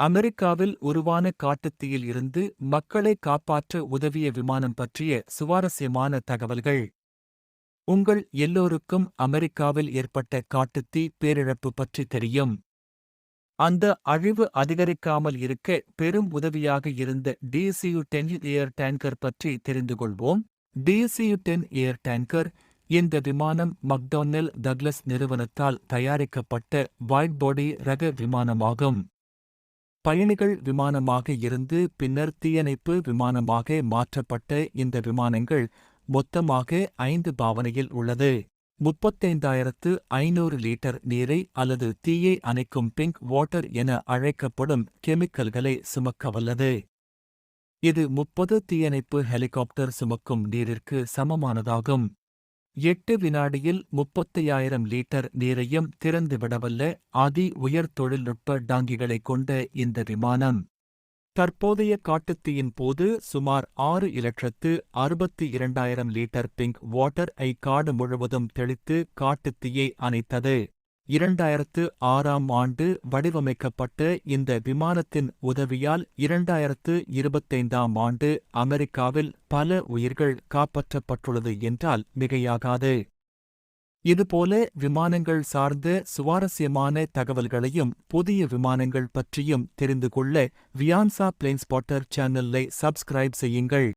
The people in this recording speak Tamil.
அமெரிக்காவில் உருவான காட்டுத்தீயில் இருந்து மக்களை காப்பாற்ற உதவிய விமானம் பற்றிய சுவாரஸ்யமான தகவல்கள். உங்கள் எல்லோருக்கும் அமெரிக்காவில் ஏற்பட்ட காட்டுத்தீ பேரிழப்பு பற்றி தெரியும். அந்த அழிவு அதிகரிக்காமல் இருக்க பெரும் உதவியாக இருந்த டிசியு டென் ஏர் டேங்கர் பற்றி தெரிந்து கொள்வோம். டிசியு டென் ஏர் டேங்கர் இந்த விமானம் மக்டோனல் டக்ளஸ் நிறுவனத்தால் தயாரிக்கப்பட்ட வைட் பாடி ரக விமானமாகும். பயணிகள் விமானமாக இருந்து பின்னர் தீயணைப்பு விமானமாக மாற்றப்பட்ட இந்த விமானங்கள் மொத்தமாக ஐந்து பாவனையில் உள்ளது. முப்பத்தைந்தாயிரத்து ஐநூறு லிட்டர் நீரை அல்லது தீயை அணைக்கும் பிங்க் வாட்டர் என அழைக்கப்படும் கெமிக்கல்களை சுமக்க வல்லது இது முப்பது தீயணைப்பு ஹெலிகாப்டர் சுமக்கும் நீரிற்கு சமமானதாகும். எட்டு வினாடியில் முப்பத்தையாயிரம் லிட்டர் நீரையும் திறந்துவிடவல்ல அதி உயர் தொழில்நுட்ப டாங்கிகளைக் கொண்ட இந்த விமானம். தற்போதைய காட்டுத்தீயின் போது சுமார் ஆறு இலட்சத்து அறுபத்தி இரண்டாயிரம் லிட்டர் பிங்க் வாட்டர் ஐ காடு முழுவதும் தெளித்து காட்டுத்தீயை அணைத்தது. இரண்டாயிரத்து ஆறாம் ஆண்டு வடிவமைக்கப்பட்ட இந்த விமானத்தின் உதவியால் இரண்டாயிரத்து இருபத்தைந்தாம் ஆண்டு அமெரிக்காவில் பல உயிர்கள் காப்பாற்றப்பட்டுள்ளது என்றால் மிகையாகாது. இதுபோல விமானங்கள் சார்ந்த சுவாரஸ்யமான தகவல்களையும் புதிய விமானங்கள் பற்றியும் தெரிந்து கொள்ள வியான்சா பிளேன் ஸ்பாட்டர் சேனலை சப்ஸ்கிரைப் செய்யுங்கள்.